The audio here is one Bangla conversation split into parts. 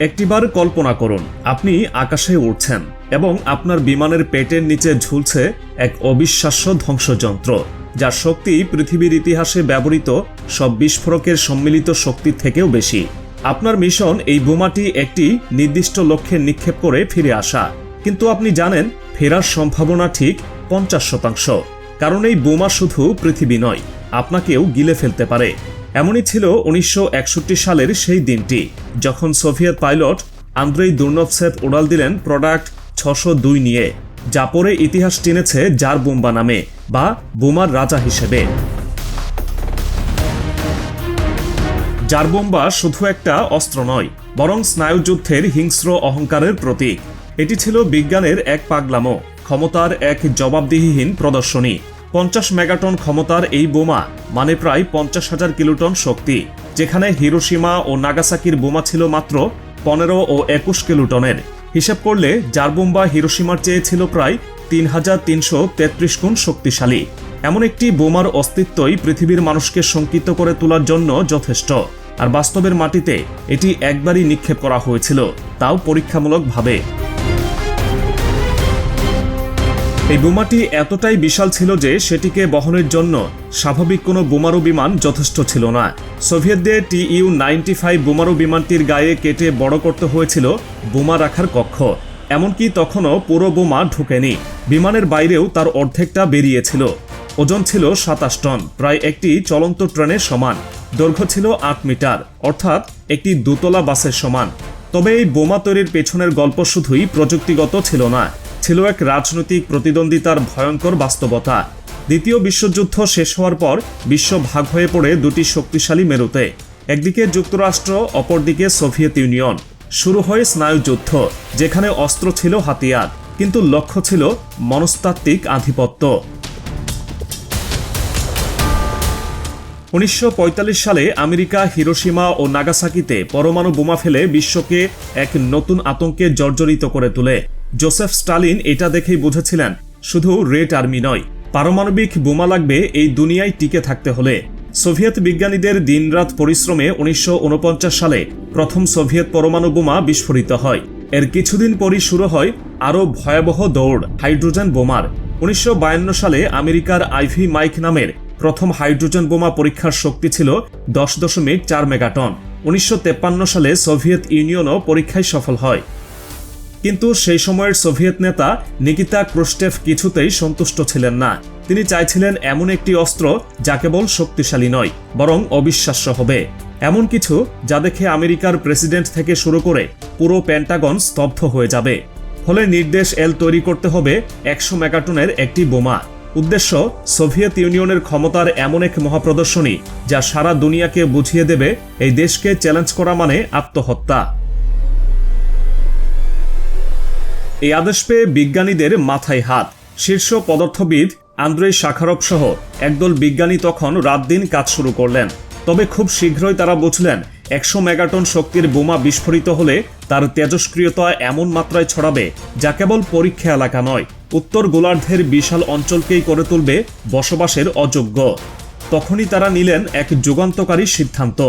একটিবার কল্পনা করুন, আপনি আকাশে উড়ছেন এবং আপনার বিমানের পেটের নিচে ঝুলছে এক অবিশ্বাস্য ধ্বংসযন্ত্র, যার শক্তি পৃথিবীর ইতিহাসে ব্যবহৃত সব বিস্ফোরকের সম্মিলিত শক্তির থেকেও বেশি। আপনার মিশন এই বোমাটি একটি নির্দিষ্ট লক্ষ্যে নিক্ষেপ করে ফিরে আসা। কিন্তু আপনি জানেন, ফেরার সম্ভাবনা ঠিক পঞ্চাশ শতাংশ। কারণ এই বোমা শুধু পৃথিবী নয়, আপনাকেও গিলে ফেলতে পারে। এমনই ছিল উনিশশো একষট্টি সালের সেই দিনটি, যখন সোভিয়েত পাইলট আন্দ্রেই দুর্নভসেভ উড়াল দিলেন প্রোডাক্ট ছশো দুই নিয়ে, যা পরে ইতিহাস টেনেছে জার বোম্বা নামে, বা বোমার রাজা হিসেবে। জার বোম্বা শুধু একটা অস্ত্র নয়, বরং স্নায়ুযুদ্ধের হিংস্র অহংকারের প্রতীক। এটি ছিল বিজ্ঞানের এক পাগলামো, ক্ষমতার এক জবাবদিহিহীন প্রদর্শনী। পঞ্চাশ মেগাটন ক্ষমতার এই বোমা মানে প্রায় পঞ্চাশ হাজার কিলোটন শক্তি। যেখানে হিরোসীমা ও নাগাসাকির বোমা ছিল মাত্র পনেরো ও একুশ কিলোটনের। হিসাব করলে জার বোম্বা হিরোসীমার চেয়ে ছিল প্রায় তিন হাজার তিনশো তেত্রিশ গুণ শক্তিশালী। এমন একটি বোমার অস্তিত্বই পৃথিবীর মানুষকে শঙ্কিত করে তোলার জন্য যথেষ্ট। আর বাস্তবের মাটিতে এটি একবারই নিক্ষেপ করা হয়েছিল, তাও পরীক্ষামূলকভাবে। এই বোমাটি এতটাই বিশাল ছিল যে সেটিকে বহনের জন্য স্বাভাবিক কোনো বোমারু বিমান যথেষ্ট ছিল না। সোভিয়েতদের টি ইউ নাইনটি ফাইভ বোমারু বিমানটির গায়ে কেটে বড় করতে হয়েছিল বোমা রাখার কক্ষ। এমনকি তখনও পুরো বোমা ঢুকেনি। বিমানের বাইরেও তার অর্ধেকটা বেরিয়েছিল। ওজন ছিল সাতাশ টন, প্রায় একটি চলন্ত ট্রেনের সমান। দৈর্ঘ্য ছিল আট মিটার, অর্থাৎ একটি দোতলা বাসের সমান। তবে এই বোমা তৈরির পেছনের গল্প শুধুই প্রযুক্তিগত ছিল না। ছিল এক রাজনৈতিক প্রতিদ্বন্দ্বিতার ভয়ঙ্কর বাস্তবতা। দ্বিতীয় বিশ্বযুদ্ধ শেষ হওয়ার পর বিশ্ব ভাগ হয়ে পড়ে দুটি শক্তিশালী মেরুতে। একদিকে যুক্তরাষ্ট্র, অপরদিকে সোভিয়েত ইউনিয়ন। শুরু হয় স্নায়ুযুদ্ধ যেখানে অস্ত্র ছিল হাতিয়ার, কিন্তু লক্ষ্য ছিল মনস্তাত্ত্বিক আধিপত্য। উনিশশো পঁয়তাল্লিশ সালে আমেরিকা হিরোসীমা ও নাগাসাকিতে পরমাণু বোমা ফেলে বিশ্বকে এক নতুন আতঙ্কে জর্জরিত করে তোলে। জোসেফ স্টালিন এটা দেখেই বুঝেছিলেন, শুধু রেড আর্মি নয়, পারমাণবিক বোমা লাগবে এই দুনিয়ায় টিকে থাকতে হলে। সোভিয়েত বিজ্ঞানীদের দিনরাত পরিশ্রমে উনিশশো ঊনপঞ্চাশ সালে প্রথম সোভিয়েত পরমাণু বোমা বিস্ফোরিত হয়। এর কিছুদিন পরই শুরু হয় আরও ভয়াবহ দৌড়, হাইড্রোজেন বোমার। উনিশশো বায়ান্ন সালে আমেরিকার আইভি মাইক নামের প্রথম হাইড্রোজেন বোমা পরীক্ষার শক্তি ছিল দশ দশমিক চার মেগাটন। উনিশশো সালে সোভিয়েত ইউনিয়নও পরীক্ষায় সফল হয়। কিন্তু সেই সময়ের সোভিয়েত নেতা নিকিতা ক্রুস্টেফ কিছুতেই সন্তুষ্ট ছিলেন না। তিনি চাইছিলেন এমন একটি অস্ত্র যা কেবল শক্তিশালী নয়, বরং অবিশ্বাস্য হবে। এমন কিছু যা দেখে আমেরিকার প্রেসিডেন্ট থেকে শুরু করে পুরো প্যান্টাগন স্তব্ধ হয়ে যাবে। ফলে নির্দেশ এল তৈরি করতে হবে একশো মেগাটনের একটি বোমা। উদ্দেশ্য, সোভিয়েত ইউনিয়নের ক্ষমতার এমন এক মহাপ্রদর্শনী যা সারা দুনিয়াকে বুঝিয়ে দেবে এই দেশকে চ্যালেঞ্জ করা মানে আত্মহত্যা। এই আদেশ পেয়ে বিজ্ঞানীদের মাথায় হাত। শীর্ষ পদার্থবিদ আন্দ্রেই শাখারভ সহ একদল বিজ্ঞানী তখন রাত দিন কাজ শুরু করলেন। তবে খুব শীঘ্রই তারা বুঝলেন, একশো মেগাটন শক্তির বোমা বিস্ফোরিত হলে তার তেজস্ক্রিয়তা এমন মাত্রায় ছড়াবে যা কেবল পরীক্ষা এলাকা নয়, উত্তর গোলার্ধের বিশাল অঞ্চলকেই করে তুলবে বসবাসের অযোগ্য। তখনই তারা নিলেন এক যুগান্তকারী সিদ্ধান্ত।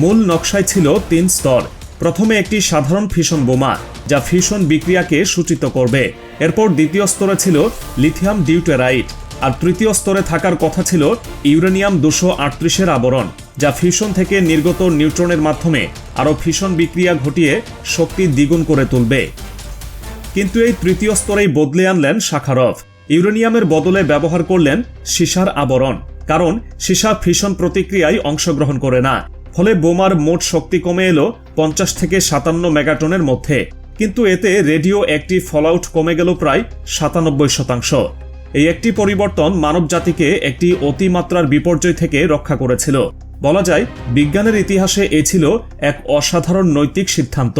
মূল নকশায় ছিল তিন স্তর। প্রথমে একটি সাধারণ ফিশন বোমা, যা ফিশন বিক্রিয়াকে সূচিত করবে। এরপর দ্বিতীয় স্তরে ছিল লিথিয়াম ডিউটেরাইট, আর তৃতীয় স্তরে থাকার কথা ছিল ইউরেনিয়াম দুশো আটত্রিশের আবরণ, যা ফিউশন থেকে নির্গত নিউট্রনের মাধ্যমে আরও ফিশন বিক্রিয়া ঘটিয়ে শক্তি দ্বিগুণ করে তুলবে। কিন্তু এই তৃতীয় স্তরেই বদলে আনলেন শাখারভ। ইউরেনিয়ামের বদলে ব্যবহার করলেন সীসার আবরণ, কারণ সীসা ফিশন প্রতিক্রিয়ায় অংশগ্রহণ করে না। ফলে বোমার মোট শক্তি কমে এলো পঞ্চাশ থেকে সাতান্ন মেগাটনের মধ্যে। কিন্তু এতে রেডিও একটি ফলআউট কমে গেল প্রায় সাতানব্বই শতাংশ। এই একটি পরিবর্তন মানব জাতিকে একটি অতিমাত্রার বিপর্যয় থেকে রক্ষা করেছিল। বলা যায়, বিজ্ঞানের ইতিহাসে এ ছিল এক অসাধারণ নৈতিক সিদ্ধান্ত।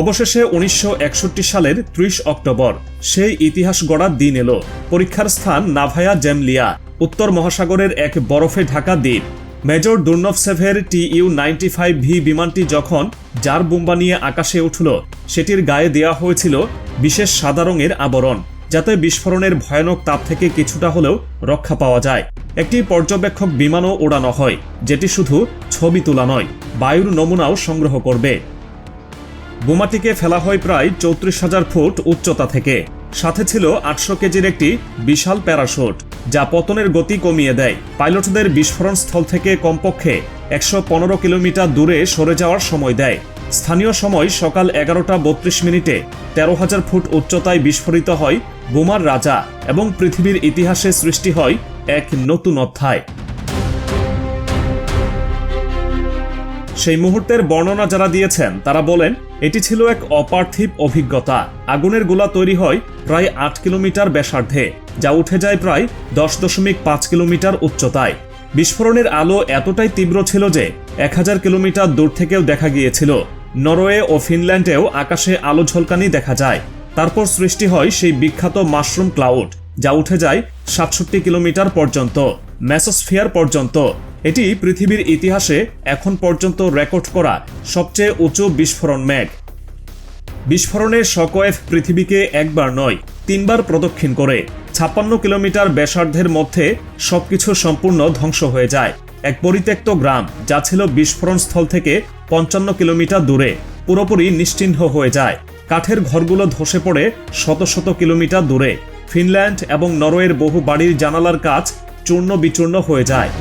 অবশেষে উনিশশো একষট্টি সালের ত্রিশ অক্টোবর, সেই ইতিহাস গড়ার দিন এলো। পরীক্ষার স্থান নাভায়া জেমলিয়া। উত্তর মহাসাগরের এক বরফে ঢাকা দ্বীপ। মেজর দুর্নভসেভের T U ninety five V বিমানটি যখন যার বোম্বা নিয়ে আকাশে উঠল, সেটির গায়ে দেয়া হয়েছিল বিশেষ সাদা রঙের আবরণ, যাতে বিস্ফোরণের ভয়ানক তাপ থেকে কিছুটা হলেও রক্ষা পাওয়া যায়। একটি পর্যবেক্ষক বিমানও ওড়ানো হয়, যেটি শুধু ছবি তোলা নয়, বায়ুর নমুনাও সংগ্রহ করবে। বোমাটিকে ফেলা হয় প্রায় চৌত্রিশ হাজার ফুট উচ্চতা থেকে। সাথে ছিল আটশো কেজির একটি বিশাল প্যারাশুট, যা পতনের গতি কমিয়ে দেয়। পাইলটদের বিস্ফোরণ স্থল থেকে কমপক্ষে একশো পনেরো কিলোমিটার দূরে সরে যাওয়ার সময় দেয়। স্থানীয় সময় সকাল এগারোটা বত্রিশ মিনিটে তেরো হাজার ফুট উচ্চতায় বিস্ফোরিত হয় বোমার রাজা এবং পৃথিবীর ইতিহাসে সৃষ্টি হয় এক নতুন অধ্যায়। সেই মুহূর্তের বর্ণনা যারা দিয়েছেন, তারা বলেন, এটি ছিল এক অপার্থিব অভিজ্ঞতা। আগুনের গোলা তৈরি হয় প্রায় আট কিলোমিটার ব্যাসার্ধে, যা উঠে যায় প্রায় দশ দশমিক পাঁচ কিলোমিটার উচ্চতায়। বিস্ফোরণের আলো এতটাই তীব্র ছিল যে, এক হাজার কিলোমিটার দূর থেকেও দেখা গিয়েছিল। নরওয়ে ও ফিনল্যান্ডেও আকাশে আলো ঝলকানি দেখা যায়। তারপর সৃষ্টি হয় সেই বিখ্যাত মাশরুম ক্লাউড, যা উঠে যায় সাতষট্টি কিলোমিটার পর্যন্ত, ম্যাসোস্ফিয়ার পর্যন্ত। এটি পৃথিবীর ইতিহাসে এখন পর্যন্ত রেকর্ড করা সবচেয়ে উঁচু বিস্ফোরণ মেঘ। বিস্ফোরণের শকওয়েভ পৃথিবীকে একবার নয়, তিনবার প্রদক্ষিণ করে। ছাপ্পান্ন কিলোমিটার ব্যাসার্ধের মধ্যে সবকিছু সম্পূর্ণ ধ্বংস হয়ে যায়। এক পরিত্যক্ত গ্রাম, যা ছিল বিস্ফোরণ স্থল থেকে পঞ্চান্ন কিলোমিটার দূরে, পুরোপুরি নিশ্চিহ্ন হয়ে যায়। কাঠের ঘরগুলো ধসে পড়ে শত শত কিলোমিটার দূরে। ফিনল্যান্ড এবং নরওয়ের বহু বাড়ির জানালার কাজ চূর্ণ বিচূর্ণ হয়ে যায়।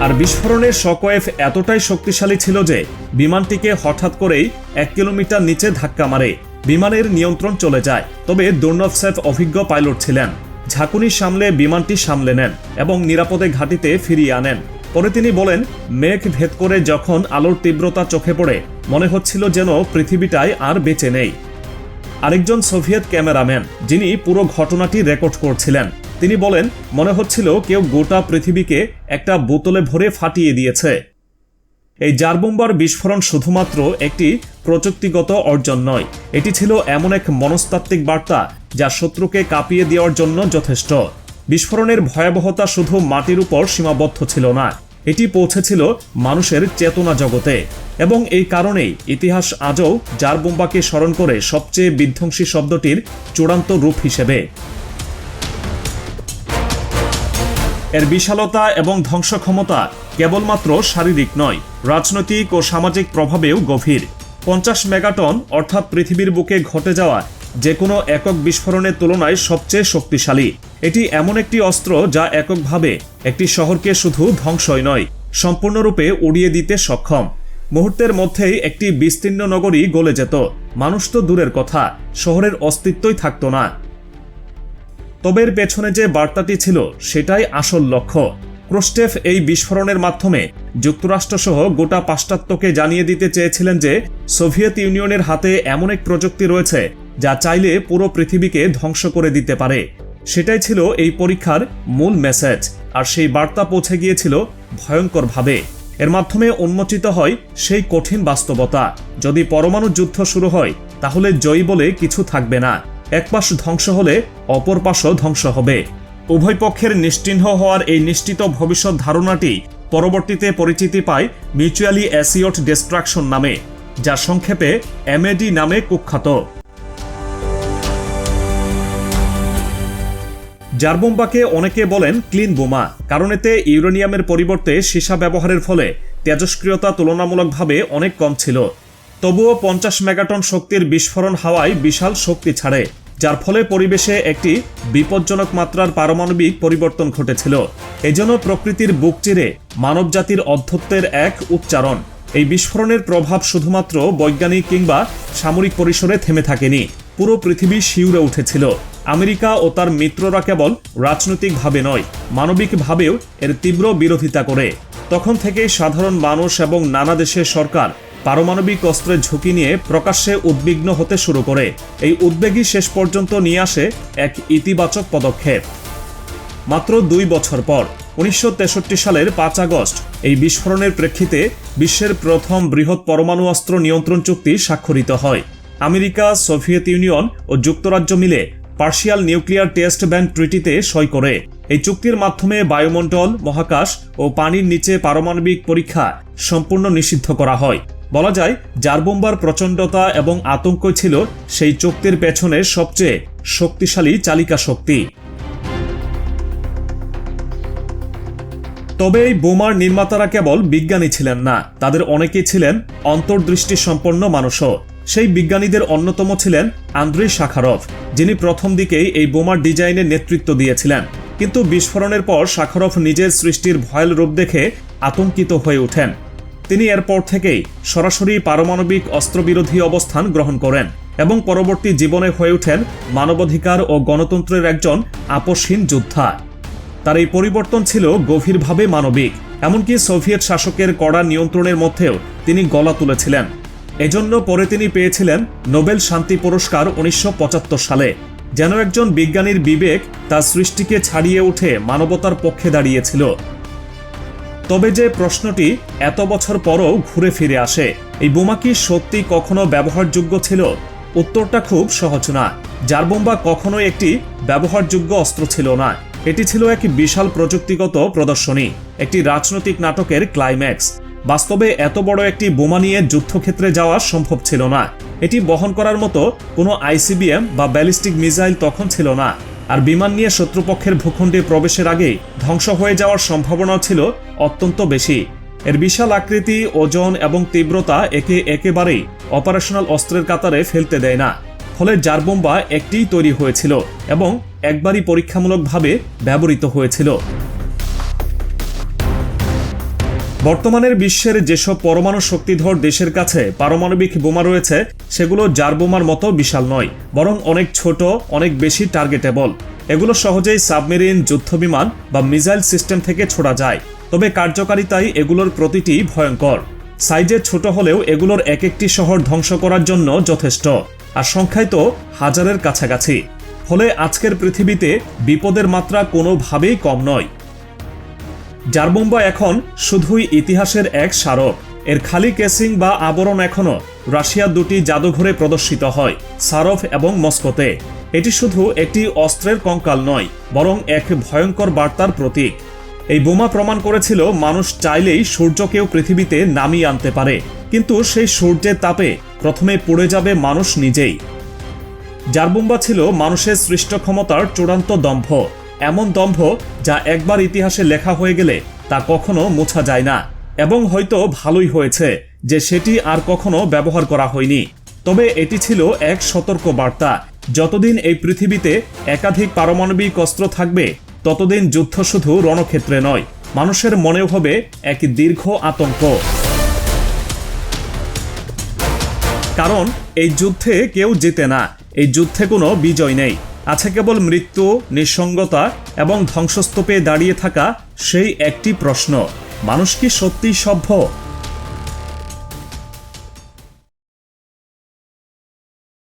আর বিস্ফোরণের শকওয়েভ এতটাই শক্তিশালী ছিল যে বিমানটিকে হঠাৎ করেই এক কিলোমিটার নিচে ধাক্কা মারে। বিমানের নিয়ন্ত্রণ চলে যায়। তবে দুর্নভ সেফ অভিজ্ঞ পাইলট ছিলেন। ঝাঁকুনি সামলে বিমানটি সামলে নেন এবং নিরাপদে ঘাঁটিতে ফিরিয়ে আনেন। পরে তিনি বলেন, মেঘ ভেদ করে যখন আলোর তীব্রতা চোখে পড়ে, মনে হচ্ছিল যেন পৃথিবীটায় আর বেঁচে নেই। আরেকজন সোভিয়েত ক্যামেরাম্যান, যিনি পুরো ঘটনাটি রেকর্ড করছিলেন। তিনি বলেন, মনে হচ্ছিল কেউ গোটা পৃথিবীকে একটা বোতলে ভরে ফাটিয়ে দিয়েছে। এই জারবোম্বার বিস্ফোরণ শুধুমাত্র একটি প্রযুক্তিগত অর্জন নয়, এটি ছিল এমন এক মনস্তাত্ত্বিক বার্তা যা শত্রুকে কাঁপিয়ে দেওয়ার জন্য যথেষ্ট। বিস্ফোরণের ভয়াবহতা শুধু মাটির উপর সীমাবদ্ধ ছিল না, এটি পৌঁছেছিল মানুষের চেতনা জগতে। এবং এই কারণেই ইতিহাস আজও জারবোম্বাকে স্মরণ করে সবচেয়ে বিধ্বংসী শব্দটির চূড়ান্ত রূপ হিসেবে। এর বিশালতা এবং ধ্বংস ক্ষমতা কেবলমাত্র শারীরিক নয়, রাজনৈতিক ও সামাজিক প্রভাবেও গভীর। পঞ্চাশ মেগাটন, অর্থাৎ পৃথিবীর বুকে ঘটে যাওয়া যে কোনো একক বিস্ফোরণের তুলনায় সবচেয়ে শক্তিশালী। এটি এমন একটি অস্ত্র যা এককভাবে একটি শহরকে শুধু ধ্বংসই নয়, সম্পূর্ণরূপে উড়িয়ে দিতে সক্ষম। মুহূর্তের মধ্যেই একটি বিস্তীর্ণ নগরী গলে যেত। মানুষ তো দূরের কথা, শহরের অস্তিত্বই থাকতো না। তবে এর পেছনে যে বার্তাটি ছিল, সেটাই আসল লক্ষ্য। ক্রোস্টেফ এই বিস্ফোরণের মাধ্যমে যুক্তরাষ্ট্রসহ গোটা পাশ্চাত্যকে জানিয়ে দিতে চেয়েছিলেন যে, সোভিয়েত ইউনিয়নের হাতে এমন এক প্রযুক্তি রয়েছে, যা চাইলে পুরো পৃথিবীকে ধ্বংস করে দিতে পারে। সেটাই ছিল এই পরীক্ষার মূল মেসেজ, আর সেই বার্তা পৌঁছে গিয়েছিল ভয়ঙ্করভাবে। এর মাধ্যমে উন্মোচিত হয় সেই কঠিন বাস্তবতা। যদি পরমাণু যুদ্ধ শুরু হয়, তাহলে জয়ী বলে কিছু থাকবে না। এক পাশ ধ্বংস হলে অপর পাশও ধ্বংস হবে। উভয় পক্ষের নিশ্চিহ্ন হওয়ার এই নিশ্চিত ভবিষ্যৎ ধারণাটি পরবর্তীতে পরিচিতি পায় মিউচুয়ালি অ্যাসিওট ডিস্ট্রাকশন নামে, যা সংক্ষেপে এমএডি নামে কুখ্যাত। জারবোম্বাকে অনেকে বলেন ক্লিন বোমা, কারণ এতে ইউরেনিয়ামের পরিবর্তে সীসা ব্যবহারের ফলে তেজস্ক্রিয়তা তুলনামূলকভাবে অনেক কম ছিল। তবুও পঞ্চাশ মেগাটন শক্তির বিস্ফোরণ হাওয়ায় বিশাল শক্তি ছাড়ে, যার ফলে পরিবেশে একটি বিপজ্জনক মাত্রার পারমাণবিক পরিবর্তন ঘটেছিল। এজন্য প্রকৃতির বুক চিরে মানবজাতির অধ্যত্বের এক উচ্চারণ। এই বিস্ফোরণের প্রভাব শুধুমাত্র বৈজ্ঞানিক কিংবা সামরিক পরিসরে থেমে থাকেনি, পুরো পৃথিবী শিউরে উঠেছিল। আমেরিকা ও তার মিত্ররা কেবল রাজনৈতিকভাবে নয়, মানবিকভাবেও এর তীব্র বিরোধিতা করে। তখন থেকেই সাধারণ মানুষ এবং নানা দেশের সরকার পারমাণবিক অস্ত্রের ঝুঁকি নিয়ে প্রকাশ্যে উদ্বিগ্ন হতে শুরু করে। এই উদ্বেগই শেষ পর্যন্ত নিয়ে আসে এক ইতিবাচক পদক্ষেপ। মাত্র দুই বছর পর, উনিশশো তেষট্টি সালের পাঁচ আগস্ট, এই বিস্ফোরণের প্রেক্ষিতে বিশ্বের প্রথম বৃহৎ পরমাণু অস্ত্র নিয়ন্ত্রণ চুক্তি স্বাক্ষরিত হয়। আমেরিকা, সোভিয়েত ইউনিয়ন ও যুক্তরাজ্য মিলে পার্শিয়াল নিউক্লিয়ার টেস্ট ব্যান ট্রিটিতে সই করে। এই চুক্তির মাধ্যমে বায়ুমণ্ডল, মহাকাশ ও পানির নিচে পারমাণবিক পরীক্ষা সম্পূর্ণ নিষিদ্ধ করা হয়। বলা যায় জারবোম্বার প্রচণ্ডতা এবং আতঙ্ক ছিল, সেই চুক্তির পেছনে সবচেয়ে শক্তিশালী চালিকা শক্তি। তবে এই বোমার নির্মাতারা কেবল বিজ্ঞানী ছিলেন না, তাদের অনেকেই ছিলেন অন্তর্দৃষ্টি সম্পন্ন মানুষও। সেই বিজ্ঞানীদের অন্যতম ছিলেন আন্দ্রেই শাখারভ যিনি প্রথম দিকেই এই বোমার ডিজাইনে নেতৃত্ব দিয়েছিলেন। কিন্তু বিস্ফোরণের পর শাখারভ নিজের সৃষ্টির ভয়াল রূপ দেখে আতঙ্কিত হয়ে ওঠেন। তিনি এরপর থেকেই সরাসরি পারমাণবিক অস্ত্রবিরোধী অবস্থান গ্রহণ করেন এবং পরবর্তী জীবনে হয়ে ওঠেন মানবাধিকার ও গণতন্ত্রের একজন আপসহীন যোদ্ধা। তার এই পরিবর্তন ছিল গভীরভাবে মানবিক, এমনকি সোভিয়েত শাসকের কড়া নিয়ন্ত্রণের মধ্যেও তিনি গলা তুলেছিলেন। এজন্য পরে তিনি পেয়েছিলেন নোবেল শান্তি পুরস্কার উনিশশো পঁচাত্তর সালে, যেন একজন বিজ্ঞানীর বিবেক তার সৃষ্টিকে ছাড়িয়ে উঠে মানবতার পক্ষে দাঁড়িয়েছিল। তবে যে প্রশ্নটি এত বছর পরও ঘুরে ফিরে আসে, এই বোমা কি সত্যি কখনো ব্যবহারযোগ্য ছিল? উত্তরটা খুব সহজ না যার বোম্বা কখনোই একটি ব্যবহারযোগ্য অস্ত্র ছিল না। এটি ছিল এক বিশাল প্রযুক্তিগত প্রদর্শনী, একটি রাজনৈতিক নাটকের ক্লাইম্যাক্স। বাস্তবে এত বড় একটি বোমা নিয়ে যুদ্ধক্ষেত্রে যাওয়া সম্ভব ছিল না। এটি বহন করার মতো কোনো আইসিবিএম বা ব্যালিস্টিক মিসাইল তখন ছিল না। আর বিমান নিয়ে শত্রুপক্ষের ভূখণ্ডে প্রবেশের আগে ধ্বংস হয়ে যাওয়ার সম্ভাবনা ছিল অত্যন্ত বেশি। এর বিশাল আকৃতি, ওজন এবং তীব্রতা একে একেবারেই অপারেশনাল অস্ত্রের কাতারে ফেলতে দেয় না। ফলে জার বোম্বা একটিই তৈরি হয়েছিল এবং একবারই পরীক্ষামূলকভাবে ব্যবহৃত হয়েছিল। বর্তমানের বিশ্বের যেসব পরমাণু শক্তিধর দেশের কাছে পারমাণবিক বোমা রয়েছে, সেগুলো জার বোমার মতো বিশাল নয়, বরং অনেক ছোট, অনেক বেশি টার্গেটেবল এগুলো সহজেই সাবমেরিন, যুদ্ধবিমান বা মিসাইল সিস্টেম থেকে ছোড়া যায়। তবে কার্যকারিতায় এগুলোর প্রতিটি ভয়ঙ্কর। সাইজে ছোট হলেও এগুলোর এক একটি শহর ধ্বংস করার জন্য যথেষ্ট, আর সংখ্যায় তো হাজারের কাছাকাছি। ফলে আজকের পৃথিবীতে বিপদের মাত্রা কোনোভাবেই কম নয়। জারবোম্বা এখন শুধুই ইতিহাসের এক স্মারক। এর খালি কেসিং বা আবরণ এখনও রাশিয়ার দুটি জাদুঘরে প্রদর্শিত হয়, সারফ এবং মস্কোতে। এটি শুধু একটি অস্ত্রের কঙ্কাল নয়, বরং এক ভয়ঙ্কর বার্তার প্রতীক। এই বোমা প্রমাণ করেছিল মানুষ চাইলেই সূর্যকেও পৃথিবীতে নামিয়ে আনতে পারে, কিন্তু সেই সূর্যের তাপে প্রথমে পড়ে যাবে মানুষ নিজেই। জারবোম্বা ছিল মানুষের সৃষ্ট ক্ষমতার চূড়ান্ত দম্ভ। এমন দম্ভ যা একবার ইতিহাসে লেখা হয়ে গেলে তা কখনো মোছা যায় না। এবং হয়তো ভালোই হয়েছে যে সেটি আর কখনো ব্যবহার করা হয়নি। তবে এটি ছিল এক সতর্ক বার্তা। যতদিন এই পৃথিবীতে একাধিক পারমাণবিক অস্ত্র থাকবে, ততদিন যুদ্ধ শুধু রণক্ষেত্রে নয়, মানুষের মনেও হবে এক দীর্ঘ আতঙ্ক। কারণ এই যুদ্ধে কেউ জেতে না, এই যুদ্ধে কোনো বিজয় নেই। আছে কেবল মৃত্যু, নিঃসঙ্গতা এবং ধ্বংসস্তূপে দাঁড়িয়ে থাকা সেই একটি প্রশ্ন। মানুষ কি সত্যিই সভ্য?